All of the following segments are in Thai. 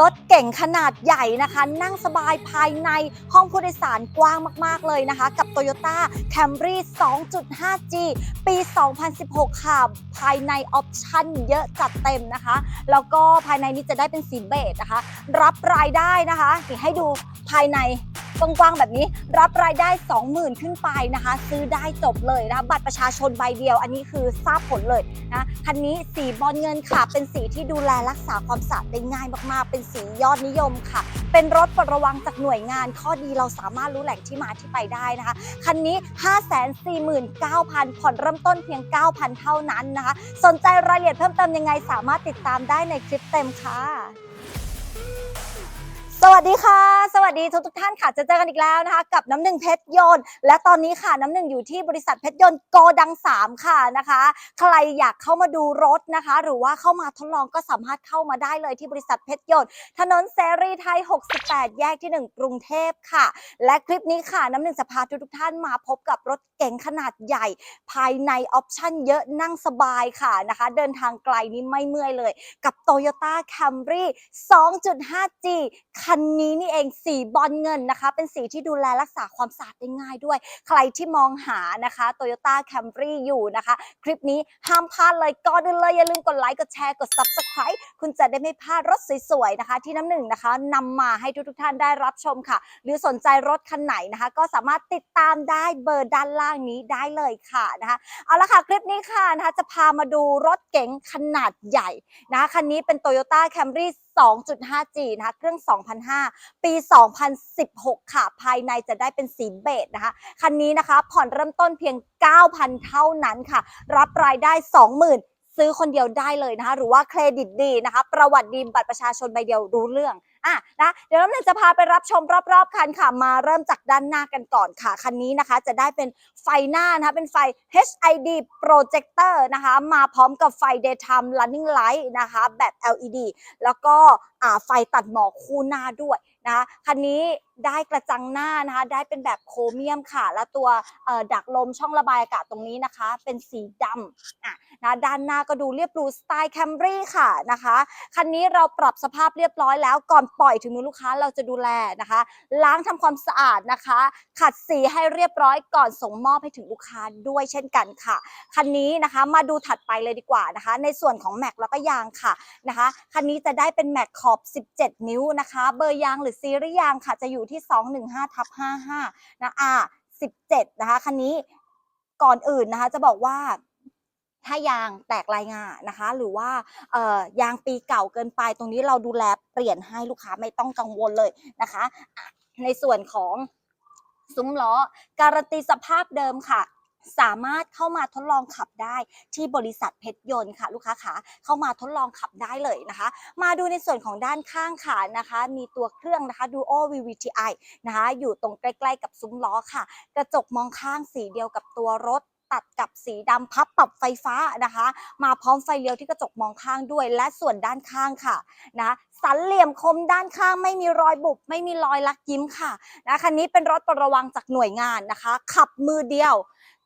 รถเก่งขนาดใหญ่นะคะ นั่งสบายภายในห้องผู้โดยสารกว้างมาก ๆ เลยนะคะ กับ Toyota Camry 2.5G ปี 2016 ค่ะ ภายในออปชั่นเยอะจัดเต็มนะคะ แล้วก็ภายในนี้จะได้เป็นสีเบจนะคะ รับรายได้นะคะให้ดูภายใน กว้างๆแบบนี้รับรายได้ 20,000 ขึ้นไปนะคะ ซื้อได้จบเลยนะคะบัตรประชาชนใบเดียว อันนี้คือทราบผลเลยนะคันนี้สีบอลเงินค่ะ เป็นสีที่ดูแลรักษาความสะอาดได้ง่ายมากๆ เป็นสียอดนิยมค่ะ เป็นรถปลดระวังจากหน่วยงาน ข้อดีเราสามารถรู้แหล่งที่มาที่ไปได้นะคะคันนี้ 549,000 ผ่อนเริ่มต้นเพียง 9,000 เท่านั้นนะคะ สนใจรายละเอียดเพิ่มเติมยังไงสามารถติดตามได้ในคลิปเต็มค่ะ สวัสดีค่ะ สวัสดีทุกทุกท่านค่ะจะเจอกันอีกแล้วนะคะ กับน้ำหนึ่งเพชรยนต์ และตอนนี้ค่ะน้ำหนึ่งอยู่ที่บริษัทเพชรยนต์โกดัง3ค่ะนะคะ ใครอยากเข้ามาดูรถนะคะ หรือว่าเข้ามาทดลองก็สามารถเข้ามาได้เลยที่บริษัทเพชรยนต์ถนนเสรีไทย 68 แยกที่ 1 กรุงเทพค่ะ และคลิปนี้ค่ะน้ำหนึ่งจะพาทุกทุกท่านมาพบกับรถเก๋งขนาดใหญ่ ภายในออปชั่นเยอะนั่งสบายค่ะนะคะ เดินทางไกลนี้ไม่เมื่อยเลย กับ Toyota Camry 2.5G คันันี้นี่เองสีบอลเงินนะคะ เป็นสีที่ดูแลรักษาความสะอาดได้ง่ายด้วย ใครที่มองหานะคะ Toyota Camry อยู่นะคะ คลิปนี้ห้ามพลาดเลยก่อนอื่นเลย อย่าลืมกดไลค์ กดแชร์ กด Subscribe คุณจะได้ไม่พลาดรถสวยๆนะคะ ที่น้ำหนึ่งนะคะนำมาให้ทุกๆท่านได้รับชมค่ะ หรือสนใจรถคันไหนนะคะ ก็สามารถติดตามได้เบอร์ด้านล่างนี้ได้เลยค่ะนะคะเอาละค่ะคลิปนี้ค่ะนะคะจะพามาดูรถเก๋งขนาดใหญ่นะคะคันนี้เป็น Toyota Camry 2.5G นะคะเครื่อง 2005 ปี 2016 ค่ะ ภายในจะได้เป็นสีเบจนะคะ คันนี้นะคะผ่อนเริ่มต้นเพียง 9,000 เท่านั้นค่ะ รับรายได้ 20,000 ซื้อคนเดียวได้เลยนะคะหรือว่าเครดิตดีนะคะ ประวัติดีบัตรประชาชนใบเดียวรู้เรื่องอะนะเดี๋ยวน้ำหนึ่งจะพาไปรับชมรอบๆ คันค่ะ มาเริ่มจากด้านหน้ากันก่อนค่ะ คันนี้นะคะจะได้เป็นไฟหน้านะคะ เป็นไฟ HID projector นะคะ มาพร้อมกับไฟ daytime running light นะคะ แบบ LED แล้วก็ไฟตัดหมอกคู่หน้าด้วยนะคะคันนี้ได้กระจังหน้านะคะ ได้เป็นแบบโครเมียมค่ะ แล้วตัวดักลมช่องระบายอากาศตรงนี้นะคะ เป็นสีดำอะนะด้านหน้าก็ดูเรียบหรูสไตล์ Camry ค่ะนะคะคันนี้เราปรับสภาพเรียบร้อยแล้วก่อนปล่อยถึงมือลูกค้าเราจะดูแลนะคะ ล้างทำความสะอาดนะคะ ขัดสีให้เรียบร้อยก่อนส่งมอบให้ถึงลูกค้าด้วยเช่นกันค่ะคันนี้นะคะมาดูถัดไปเลยดีกว่านะคะ ในส่วนของแม็กแล้วก็ยางค่ะนะคะคันนี้จะได้เป็นแม็กขอบ 17 นิ้วนะคะ เบอร์ยางหรือซีรีส์ยางค่ะจะอยู่ที่ 215ทับ55นะอ่า17 นะคะ คันนี้ก่อนอื่นนะคะ จะบอกว่าถ้ายางแตกลายงานะคะ หรือว่าเอ่อยางปีเก่าเกินไป ตรงนี้เราดูแลเปลี่ยนให้ลูกค้าไม่ต้องกังวลเลยนะคะอะในส่วนของซุ้มล้อ การันตีสภาพเดิมค่ะ สามารถเข้ามาทดลองขับได้ที่บริษัทเพชรยนต์ค่ะ ลูกค้าขาเข้ามาทดลองขับได้เลยนะคะ มาดูในส่วนของด้านข้างค่ะนะคะ มีตัวเครื่องนะคะ Duo VVTi นะคะอยู่ตรงใกล้ๆกับซุ้มล้อค่ะ กระจกมองข้างสีเดียวกับตัวรถตัดกับสีดำพับปรับไฟฟ้านะคะ มาพร้อมไฟเลี้ยวที่กระจกมองข้างด้วย และส่วนด้านข้างค่ะนะสันเหลี่ยมคมด้านข้างไม่มีรอยบุบไม่มีรอยลักยิ้มค่ะนะคันนี้เป็นรถประวังจากหน่วยงานนะคะ ขับมือเดียว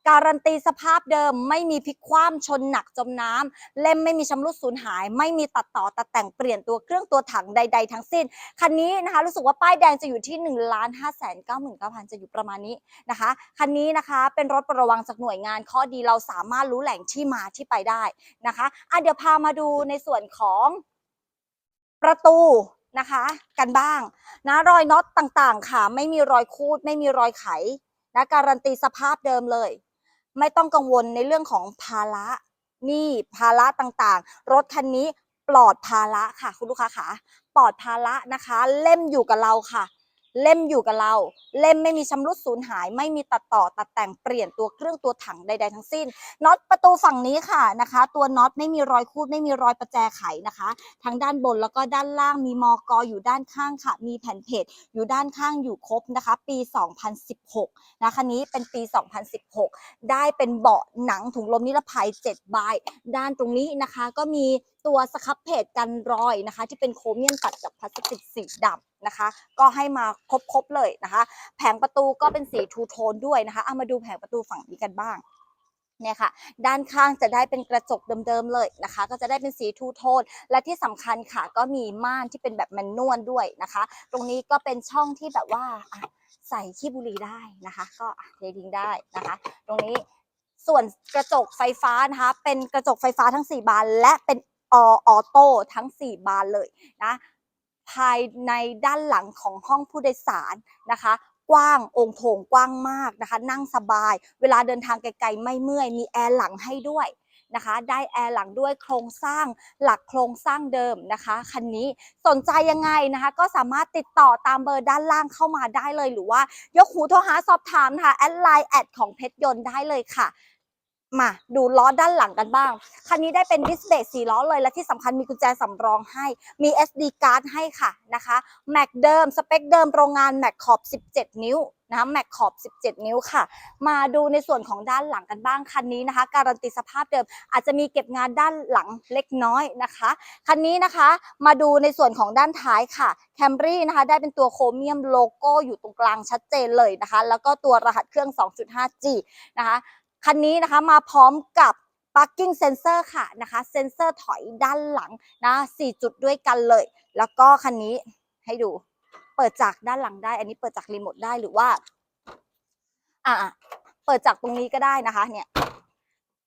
การันตีสภาพเดิมไม่มีพลิกคว่ำชนหนักจมน้ำเล่มไม่มีชำรุดสูญหาย ไม่มีตัดต่อตัดแต่งเปลี่ยนตัวเครื่องตัวถังใด ๆ ทั้งสิ้น คันนี้นะคะรู้สึกว่าป้ายแดงจะอยู่ที่1นึ่งล้านห้าแสนเก้าหมื่นเก้าพันจะอยู่ประมาณนี้นะคะ คันนี้นะคะเป็นรถประวังจากหน่วยงานข้อดีเราสามารถรู้แหล่งที่มาที่ไปได้นะคะอะเดี๋ยวพามาดูในส่วนของประตูนะคะกันบ้างนะรอยน็อตต่างๆ ค่ะ ไม่มีรอยคูด ไม่มีรอยไขนะการันตีสภาพเดิมเลย ไม่ต้องกังวลในเรื่องของภาระหนี้ภาระต่างๆ รถคันนี้ปลอดภาระค่ะ คุณลูกค้าขาปลอดภาระนะคะ เล่มอยู่กับเราค่ะ เล่มอยู่กับเรา เล่มไม่มีชำรุดสูญหาย ไม่มีตัดต่อตัดแต่งเปลี่ยนตัวเครื่องตัวถังใด ๆ ทั้งสิ้นน็อตประตูฝั่งนี้ค่ะนะคะ ตัวน็อตไม่มีรอยคูดไม่มีรอยประแจไขนะคะ ทั้งด้านบนแล้วก็ด้านล่างมีมอกออยู่ด้านข้างค่ะ มีแผ่นเพจอยู่ด้านข้างอยู่ครบนะคะ ปี 2016 นะคันนี้เป็นปี 2016 ได้เป็นเบาะหนังถุงลมนิรภัย7ใบด้านตรงนี้นะคะก็มีตัวสครับเพจกันรอยนะคะ ที่เป็นโครเมียมตัดกับพลาสติกสีดำนะคะ ก็ให้มาครบๆเลยนะคะ แผงประตูก็เป็นสีทูโทนด้วยนะคะเอามาดูแผงประตูฝั่งนี้กันบ้างเนี่ยค่ะด้านข้างจะได้เป็นกระจกเดิมๆเลยนะคะ ก็จะได้เป็นสีทูโทน และที่สำคัญค่ะก็มีม่านที่เป็นแบบแมนนวลด้วยนะคะ ตรงนี้ก็เป็นช่องที่แบบว่าใส่ขี้บุหรี่ได้นะคะ ก็เททิ้งได้นะคะ ตรงนี้ส่วนกระจกไฟฟ้านะคะ เป็นกระจกไฟฟ้าทั้ง 4 บานและเป็น ออโต้ทั้ง 4 บานเลยนะภายในด้านหลังของห้องผู้โดยสารนะคะกว้างองค์โถงกว้างมากนะคะ นั่งสบาย เวลาเดินทางไกลๆไม่เมื่อย มีแอร์หลังให้ด้วยนะคะ ได้แอร์หลังด้วยโครงสร้างหลักโครงสร้างเดิมนะคะคันนี้สนใจยังไงนะคะ ก็สามารถติดต่อตามเบอร์ด้านล่างเข้ามาได้เลยหรือว่ายกหูโทรหาสอบถามนะคะแอดไลน์แอดของเพชรยนต์ได้เลยค่ะ มาดูล้อด้านหลังกันบ้าง คันนี้ได้เป็นดิสเบรกสีล้อเลยและที่สำคัญมีกุญแจสำรองให้ มี SD card ให้ค่ะนะคะแม็กเดิม สเปคเดิมโรงงานแม็กขอบ 17 นิ้วนะคะแม็กขอบ 17 นิ้วค่ะ มาดูในส่วนของด้านหลังกันบ้าง คันนี้นะคะ การันตีสภาพเดิม อาจจะมีเก็บงานด้านหลังเล็กน้อยนะคะ คันนี้นะคะมาดูในส่วนของด้านท้ายค่ะแคมรี่นะคะได้เป็นตัวโครเมียมโลโก้อยู่ตรงกลางชัดเจนเลยนะคะ แล้วก็ตัวรหัสเครื่อง 2.5G นะคะ คันนี้นะคะมาพร้อมกับ parking sensor ค่ะนะคะเซนเซอร์ถอยด้านหลังนะ4จุดด้วยกันเลย แล้วก็คันนี้ให้ดูเปิดจากด้านหลังได้ อันนี้เปิดจากรีโมทได้หรือว่าอ่าเปิดจากตรงนี้ก็ได้นะคะ เนี่ย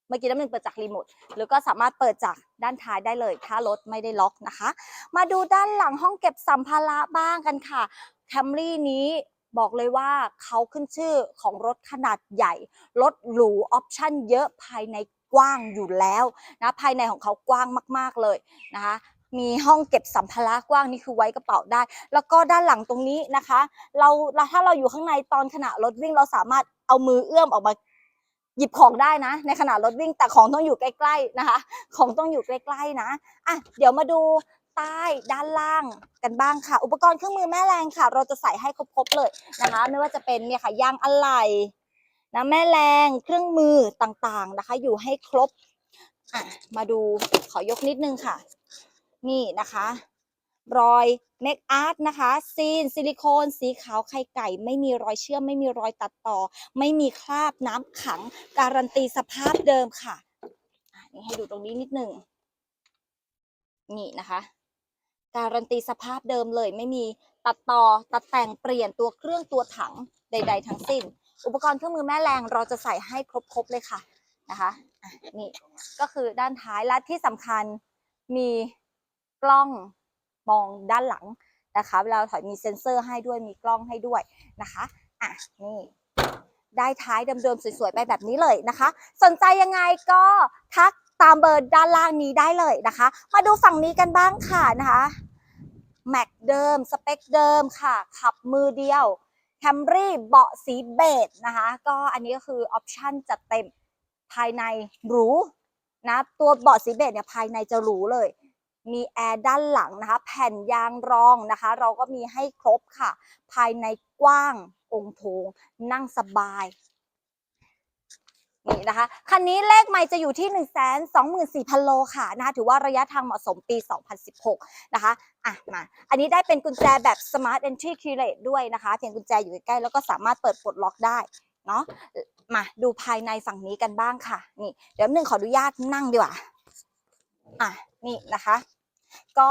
เมื่อกี้น้ำหนึ่งเปิดจากรีโมทหรือก็สามารถเปิดจากด้านท้ายได้เลย ถ้ารถไม่ได้ล็อกนะคะ มาดูด้านหลังห้องเก็บสัมภาระบ้างกันค่ะแคมรี่นี้ บอกเลยว่าเขาขึ้นชื่อของรถขนาดใหญ่ รถหรูออปชั่นเยอะภายในกว้างอยู่แล้วนะภายในของเขากว้างมาก ๆเลยนะคะมีห้องเก็บสัมภาระกว้างนี่คือไว้กระเป๋าได้ แล้วก็ด้านหลังตรงนี้นะคะ เราถ้าเราอยู่ข้างในตอนขณะรถวิ่งเราสามารถเอามือเอื้อมออกมาหยิบของได้นะ ในขณะรถวิ่งแต่ของต้องอยู่ใกล้ๆนะคะ ของต้องอยู่ใกล้ๆนะอะเดี๋ยวมาดู ใต้ด้านล่างกันบ้างค่ะ อุปกรณ์เครื่องมือแม่แรงค่ะ เราจะใส่ให้ครบๆเลยนะคะ ไม่ว่าจะเป็นเนี่ยค่ะยางอะไหล่นะแม่แรงเครื่องมือต่างๆนะคะ อยู่ให้ครบอะมาดูขอยกนิดนึงค่ะ นี่นะคะ รอยเมคอาร์ตนะคะ ซีน ซิลิโคน สีขาวไข่ไก่ ไม่มีรอยเชื่อม ไม่มีรอยตัดต่อ ไม่มีคราบน้ำขัง การันตีสภาพเดิมค่ะนี่ให้ดูตรงนี้นิดนึงนี่นะคะ การันตีสภาพเดิมเลยไม่มีตัดต่อตัดแต่งเปลี่ยนตัวเครื่องตัวถังใด ๆ ทั้งสิ้น อุปกรณ์เครื่องมือแม่แรงเราจะใส่ให้ครบๆเลยค่ะนะคะนี่ก็คือด้านท้ายและที่สำคัญมีกล้องมองด้านหลังนะคะเวลาถอยมีเซ็นเซอร์ให้ด้วยมีกล้องให้ด้วยนะคะอะนี่ได้ท้ายเดิมๆสวยๆไปแบบนี้เลยนะคะ สนใจยังไงก็ทัก ตามเบอร์ด้านล่างนี้ได้เลยนะคะ มาดูฝั่งนี้กันบ้างค่ะนะคะแม็กเดิม สเปคเดิมค่ะ ขับมือเดียวแคมรี่เบาะสีเบจนะคะ ก็อันนี้ก็คือออปชั่นจัดเต็มภายในหรูนะตัวเบาะสีเบจเนี่ยภายในจะหรูเลย มีแอร์ด้านหลังนะคะ แผ่นยางรองนะคะ เราก็มีให้ครบค่ะ ภายในกว้างองค์โถงนั่งสบาย นี่นะคะคันนี้เลขไม่จะอยู่ที่ 1 2 4 0 0 0 โลค่ะนะคะถือว่าระยะทางเหมาะสมปี 2016 นะคะอะมาอันนี้ได้เป็นกุญแจแบบ Smart Entry Key Rate ด้วยนะคะ เพียงกุญแจอยู่ใกล้ๆแล้วก็สามารถเปิดปลดล็อกได้เนาะมาดูภายในฝั่งนี้กันบ้างค่ะ นี่เดี๋ยวหนึ่งขออนุญาตนั่งดีกว่าอะนี่นะคะ ก็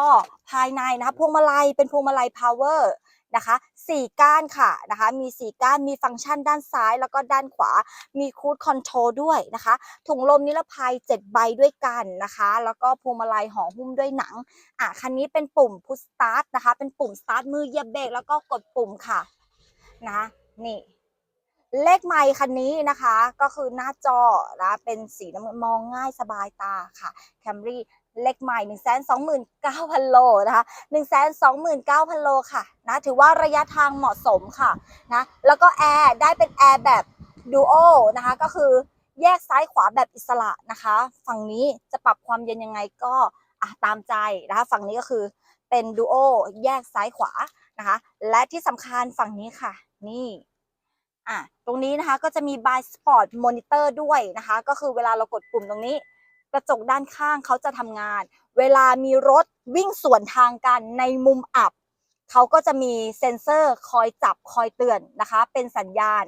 ภายในนะคะพวงมาลัยเป็นพวงมาลัย power นะคะสี่ก้านค่ะนะคะมีสี่ก้านมีฟังก์ชันด้านซ้ายแล้วก็ด้านขวา มีคูดคอนโทรลด้วยนะคะถุงลมนิรภัย 7 ใบด้วยกันนะคะ แล้วก็พวงมาลัยห่อหุ้มด้วยหนังอะคันนี้เป็นปุ่ม push start นะคะเป็นปุ่ม start มือเหยียบเบรกแล้วก็กดปุ่มค่ะนะนี่เลขไมค์คันนี้นะคะก็คือหน้าจอนะเป็นสีน้ำเงินมองง่ายสบายตาค่ะ Camry เลขใหม่ 1 2 9 0 0 0 โลนะคะ1 2 9 0 0 0 โลค่ะนะถือว่าระยะทางเหมาะสมค่ะนะแล้วก็แอร์ได้เป็นแอร์แบบดูโอนะคะก็คือแยกซ้ายขวาแบบอิสระนะคะ ฝั่งนี้จะปรับความเย็นยังไงก็อะตามใจนะคะฝั่งนี้ก็คือเป็นดูโอแยกซ้ายขวานะคะและที่สำคัญฝั่งนี้ค่ะนี่อะตรงนี้นะคะก็จะมี by sport monitor ด้วยนะคะ ก็คือเวลาเรากดปุ่มตรงนี้ กระจกด้านข้างเขาจะทำงาน เวลามีรถวิ่งสวนทางกันในมุมอับ เขาก็จะมีเซ็นเซอร์คอยจับคอยเตือนนะคะ เป็นสัญญาณ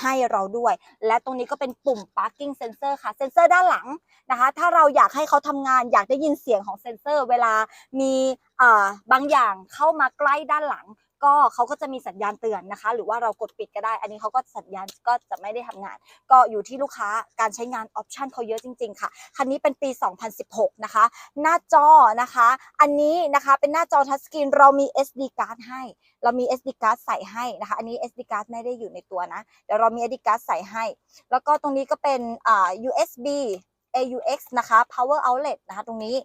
ให้เราด้วย และตรงนี้ก็เป็นปุ่ม parking sensor ค่ะ เซ็นเซอร์ด้านหลังนะคะ ถ้าเราอยากให้เขาทำงาน อยากได้ยินเสียงของเซ็นเซอร์ เวลามีอ่าบางอย่างเข้ามาใกล้ด้านหลัง ก็เขาก็จะมีสัญญาณเตือนนะคะ หรือว่าเรากดปิดก็ได้ อันนี้เขาก็สัญญาณก็จะไม่ได้ทำงาน ก็อยู่ที่ลูกค้าการใช้งานออปชันเขาเยอะจริง ๆ ค่ะ คันนี้เป็นปี 2016 นะคะ หน้าจอนะคะ อันนี้นะคะเป็นหน้าจอทัชสกรีนเรามี SD card ให้ เรามี SD card ใส่ให้นะคะ อันนี้ SD card ไม่ได้อยู่ในตัวนะ เดี๋ยวเรามี SD card ใส่ให้ แล้วก็ตรงนี้ก็เป็นอ่า USB AUX นะคะ power outlet นะคะตรงนี้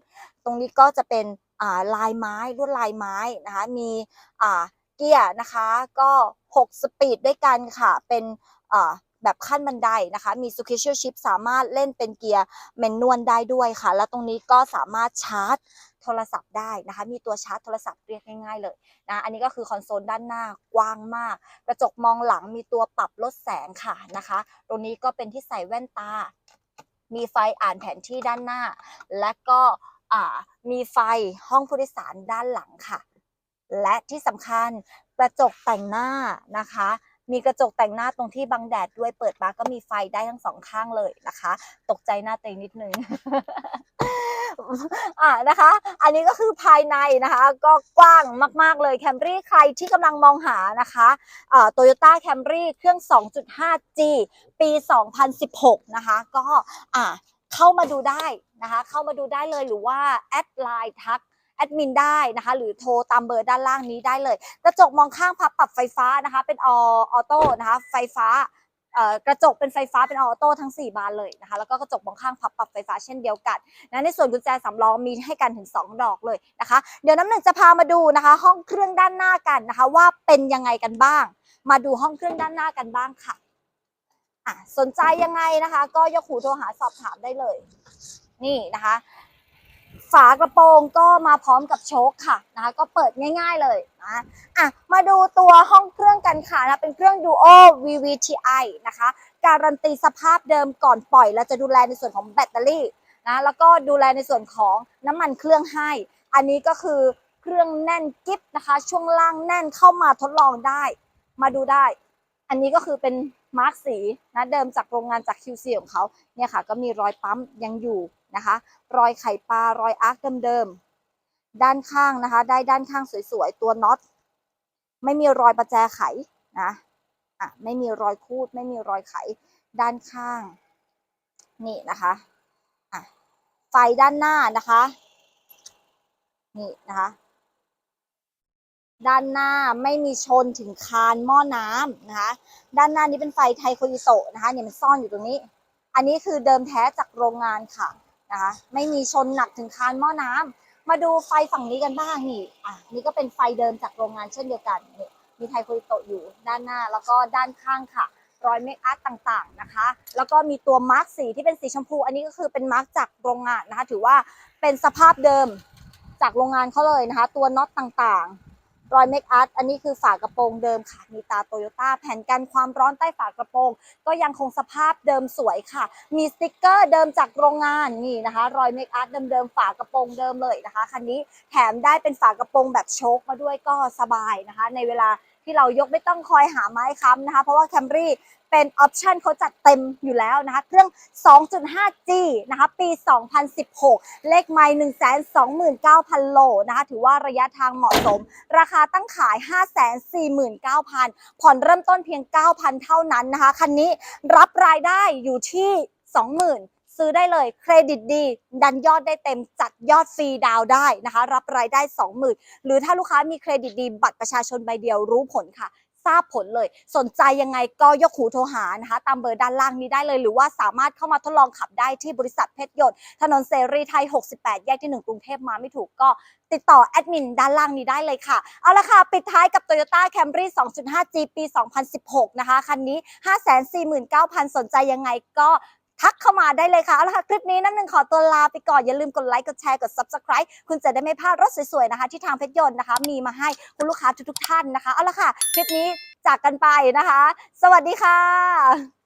ตรงนี้ก็จะเป็นอ่าลายไม้ลวดลายไม้นะคะ มีอ่า เกียร์นะคะ ก็ 6 สปีดด้วยกันค่ะ เป็นแบบขั้นบันไดนะคะ มี s q u i s h chip สามารถเล่นเป็นเกียร์แมนนวลได้ด้วยค่ะ แล้วตรงนี้ก็สามารถชาร์จโทรศัพท์ได้นะคะ มีตัวชาร์จโทรศัพท์เรียกง่ายๆเลยนะ อันนี้ก็คือคอนโซลด้านหน้ากว้างมาก กระจกมองหลังมีตัวปรับลดแสงค่ะนะคะ ตรงนี้ก็เป็นที่ใส่แว่นตา มีไฟอ่านแผนที่ด้านหน้า และก็มีไฟห้องผู้โดยสารด้านหลังค่ะ และที่สำคัญกระจกแต่งหน้านะคะ มีกระจกแต่งหน้าตรงที่บังแดดด้วยเปิดมาก็มีไฟได้ทั้งสองข้างเลยนะคะ ตกใจหน้าเตงนิดนึงอ่านะคะ อันนี้ก็คือภายในนะคะ ก็กว้างมาก ๆ เลยแคมรี่ใครที่กำลังมองหานะคะโตโยต้าแคมรี่เครื่อง 2.5G ปี 2016 นะคะ ก็อ่าเข้ามาดูได้นะคะ เข้ามาดูได้เลยหรือว่า แอดไลน์ทัก แอดมินได้นะคะ หรือโทรตามเบอร์ด้านล่างนี้ได้เลยกระจกมองข้างพับปรับไฟฟ้านะคะ เป็นออโต้นะคะไฟฟ้ากระจกเป็นไฟฟ้าเป็นออโต้ทั้ง 4 บานเลยนะคะ แล้วก็กระจกมองข้างพับปรับไฟฟ้าเช่นเดียวกันนะในส่วนกุญแจสำรองมีให้กันถึง 2 ดอกเลยนะคะ เดี๋ยวน้ำหนึ่งจะพามาดูนะคะ ห้องเครื่องด้านหน้ากันนะคะ ว่าเป็นยังไงกันบ้าง มาดูห้องเครื่องด้านหน้ากันบ้างค่ะอะสนใจยังไงนะคะ ก็ยกหูโทรหาสอบถามได้เลย นี่นะคะ ฝากระโปรงก็มาพร้อมกับโชคค่ะนะคะก็เปิดง่ายๆเลยนะอะมาดูตัวห้องเครื่องกันค่ะนะเป็นเครื่อง Duo VVTi นะคะ การันตีสภาพเดิมก่อนปล่อยเราจะดูแลในส่วนของแบตเตอรี่นะแล้วก็ดูแลในส่วนของน้ำมันเครื่องให้ อันนี้ก็คือเครื่องแน่นกิฟนะคะ ช่วงล่างแน่นเข้ามาทดลองได้ มาดูได้ อันนี้ก็คือเป็นมาร์กสีนะเดิมจากโรงงานจาก QC ของเขาเนี่ยค่ะ ก็มีรอยปั๊มยังอยู่ นะคะ รอยไข่ปลารอยอาร์คเดิมๆด้านข้างนะคะ ได้ด้านข้างสวยๆตัวน็อตไม่มีรอยประแจไขนะอะไม่มีรอยคูด ไม่มีรอยไขด้านข้าง นี่นะคะอะไฟด้านหน้านะคะ นี่นะคะ ด้านหน้าไม่มีชนถึงคานหม้อน้ำนะคะ ด้านหน้านี้เป็นไฟไทโคอิโตะนะคะเนี่ยมันซ่อนอยู่ตรงนี้ อันนี้คือเดิมแท้จากโรงงานค่ะ นะคะ ไม่มีชนหนักถึงคานหม้อน้ำมาดูไฟฝั่งนี้กันบ้างนี่อะนี่ก็เป็นไฟเดิมจากโรงงานเช่นเดียวกันนี่มีไทโคอิโตะอยู่ด้านหน้าแล้วก็ด้านข้างค่ะ รอยเมคอัพต่างๆนะคะ แล้วก็มีตัวมาร์กสีที่เป็นสีชมพู อันนี้ก็คือเป็นมาร์กจากโรงงานนะคะ ถือว่าเป็นสภาพเดิมจากโรงงานเขาเลยนะคะ ตัวน็อตต่างๆ รอยเมคอัพอันนี้คือฝากระโปรงเดิมค่ะ มีตาโตโยต้าแผ่นกันความร้อนใต้ฝากระโปรง ก็ยังคงสภาพเดิมสวยค่ะ มีสติกเกอร์เดิมจากโรงงานนี่นะคะ รอยเมคอัพเดิมๆฝากระโปรงเดิมเลยนะคะคันนี้แถมได้เป็นฝากระโปรงแบบโชคมาด้วยก็สบายนะคะ ในเวลาที่เรายกไม่ต้องคอยหาไม้ค้ำนะคะ เพราะว่าแคมรี่ เป็นออปชันเขาจัดเต็มอยู่แล้วนะคะ เครื่อง 2.5G นะคะ ปี 2016 เลขไมล์129,000 โลนะคะ ถือว่าระยะทางเหมาะสม ราคาตั้งขาย 549,000 ผ่อนเริ่มต้นเพียง 9,000 เท่านั้นนะคะ คันนี้รับรายได้อยู่ที่ 20,000ซื้อได้เลยเครดิตดี ดันยอดได้เต็มจัดยอดฟรีดาวได้นะคะ รับรายได้ 20,000 หรือถ้าลูกค้ามีเครดิตดี บัตรประชาชนใบเดียวรู้ผลค่ะ ทราบผลเลย สนใจยังไงก็ยกหูโทรหานะคะ ตามเบอร์ด้านล่างนี้ได้เลย หรือว่าสามารถเข้ามาทดลองขับได้ที่บริษัทเพชรยนต์ถนนเสรีไทย 68 แยกที่ 1 กรุงเทพมาไม่ถูกก็ติดต่อแอดมินด้านล่างนี้ได้เลยค่ะ เอาละค่ะ ปิดท้ายกับ Toyota Camry 2.5G ปี 2016 นะคะ คันนี้ 549,000 สนใจยังไงก็ ทักเข้ามาได้เลยค่ะเอาละค่ะคลิปนี้น้ำหนึ่งขอตัวลาไปก่อนอย่าลืมกดไลค์กดแชร์กด Subscribe คุณจะได้ไม่พลาดรถสวยๆนะคะที่ทางเพชรยนต์นะคะ มีมาให้คุณลูกค้าทุกๆท่านนะคะเอาละค่ะคลิปนี้จากกันไปนะคะ สวัสดีค่ะ